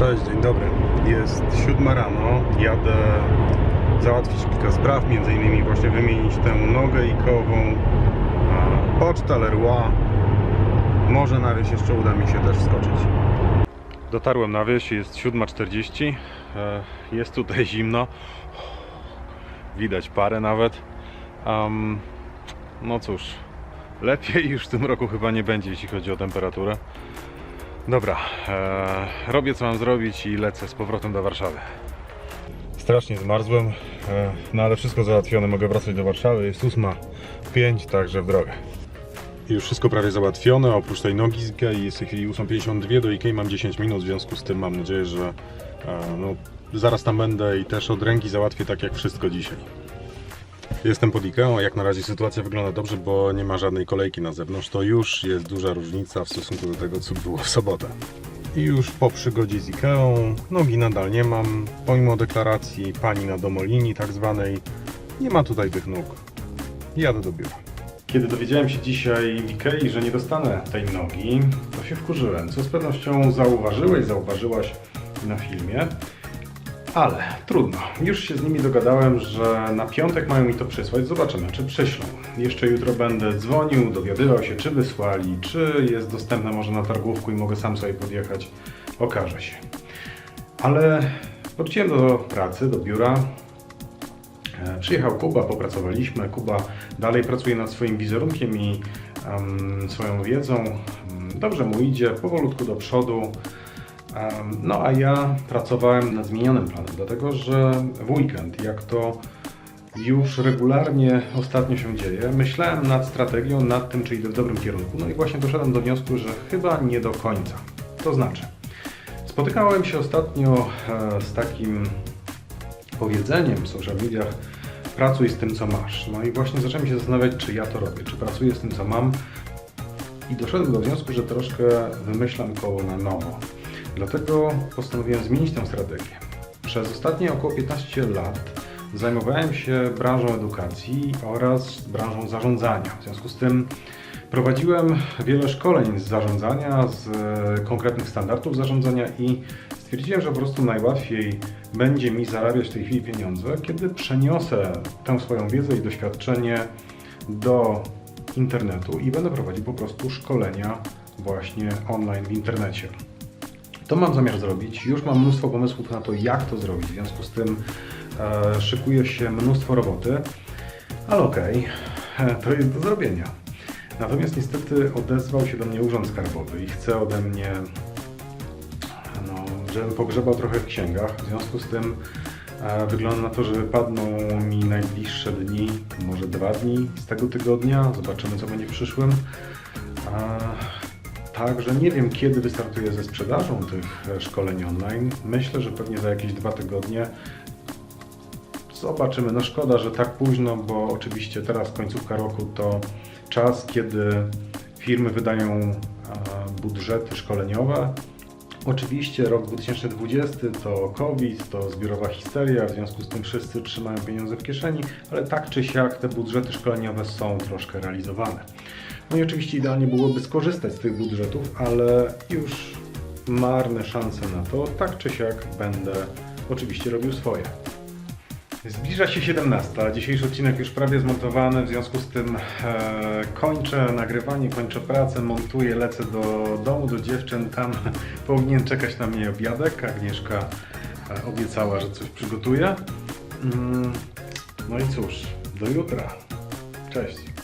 Cześć, dzień dobry. Jest siódma rano. Jadę załatwić kilka spraw, między innymi właśnie wymienić tę nogę i kołową. a, Poczta Leroy. Może na wieś jeszcze uda mi się też wskoczyć. Dotarłem na wieś, jest 7.40. E, Jest tutaj zimno. Widać parę nawet. Am, no cóż, lepiej już w tym roku chyba nie będzie, jeśli chodzi o temperaturę. Dobra, e, robię co mam zrobić i lecę z powrotem do Warszawy. Strasznie zmarzłem, e, no ale wszystko załatwione, mogę wracać do Warszawy. Jest 8.05, także w drogę. Już wszystko prawie załatwione, oprócz tej nogi z Ikei jest w tej chwili 8.52, do Ikei mam 10 minut, w związku z tym mam nadzieję, że e, no, zaraz tam będę i też od ręki załatwię tak jak wszystko dzisiaj. Jestem pod Ikeą, jak na razie sytuacja wygląda dobrze, bo nie ma żadnej kolejki na zewnątrz. To już jest duża różnica w stosunku do tego, co było w sobotę. I już po przygodzie z Ikeą, nogi nadal nie mam. Pomimo deklaracji pani na domolinii tak zwanej, nie ma tutaj tych nóg. Jadę do biura. Kiedy dowiedziałem się dzisiaj w Ikei, że nie dostanę tej nogi, to się wkurzyłem, co z pewnością zauważyłeś, zauważyłaś na filmie. Ale trudno. Już się z nimi dogadałem, że na piątek mają mi to przysłać. Zobaczymy, czy przyślą. Jeszcze jutro będę dzwonił, dowiadywał się, czy wysłali, czy jest dostępne może na targówku i mogę sam sobie podjechać. Okaże się. Ale wróciłem do pracy, do biura. E, Przyjechał Kuba, popracowaliśmy. Kuba dalej pracuje nad swoim wizerunkiem i em, swoją wiedzą. Mm, Dobrze mu idzie, powolutku do przodu. No a ja pracowałem nad zmienionym planem, dlatego że w weekend, jak to już regularnie ostatnio się dzieje, myślałem nad strategią, nad tym, czy idę w dobrym kierunku. No i właśnie doszedłem do wniosku, że chyba nie do końca. To znaczy, spotykałem się ostatnio e, z takim powiedzeniem w social mediach pracuj z tym, co masz. No i właśnie zacząłem się zastanawiać, czy ja to robię, czy pracuję z tym, co mam i doszedłem do wniosku, że troszkę wymyślam koło na nowo. Dlatego postanowiłem zmienić tę strategię. Przez ostatnie około 15 lat zajmowałem się branżą edukacji oraz branżą zarządzania. W związku z tym prowadziłem wiele szkoleń z zarządzania, z konkretnych standardów zarządzania i stwierdziłem, że po prostu najłatwiej będzie mi zarabiać w tej chwili pieniądze, kiedy przeniosę tę swoją wiedzę i doświadczenie do internetu i będę prowadził po prostu szkolenia właśnie online w internecie. To mam zamiar zrobić. Już mam mnóstwo pomysłów na to, jak to zrobić. W związku z tym e, szykuje się mnóstwo roboty, ale okej, e, to jest do zrobienia. Natomiast niestety odezwał się do mnie Urząd Skarbowy i chce ode mnie, no, żebym pogrzebał trochę w księgach. W związku z tym e, wygląda na to, że wypadną mi najbliższe dni, może dwa dni z tego tygodnia. Zobaczymy, co będzie w przyszłym. Także nie wiem, kiedy wystartuję ze sprzedażą tych e, szkoleń online. Myślę, że pewnie za jakieś dwa tygodnie. Zobaczymy. No szkoda, że tak późno, bo oczywiście teraz końcówka roku to czas, kiedy firmy wydają e, budżety szkoleniowe. Oczywiście rok 2020 to COVID, to zbiorowa histeria, w związku z tym wszyscy trzymają pieniądze w kieszeni, ale tak czy siak te budżety szkoleniowe są troszkę realizowane. No i oczywiście idealnie byłoby skorzystać z tych budżetów, ale już marne szanse na to, tak czy siak będę oczywiście robił swoje. Zbliża się 17. Dzisiejszy odcinek już prawie zmontowany, w związku z tym e, kończę nagrywanie, kończę pracę, montuję, lecę do domu, do dziewczyn. Tam powinien czekać na mnie obiadek. Agnieszka e, obiecała, że coś przygotuje. Mm, no i cóż, do jutra. Cześć.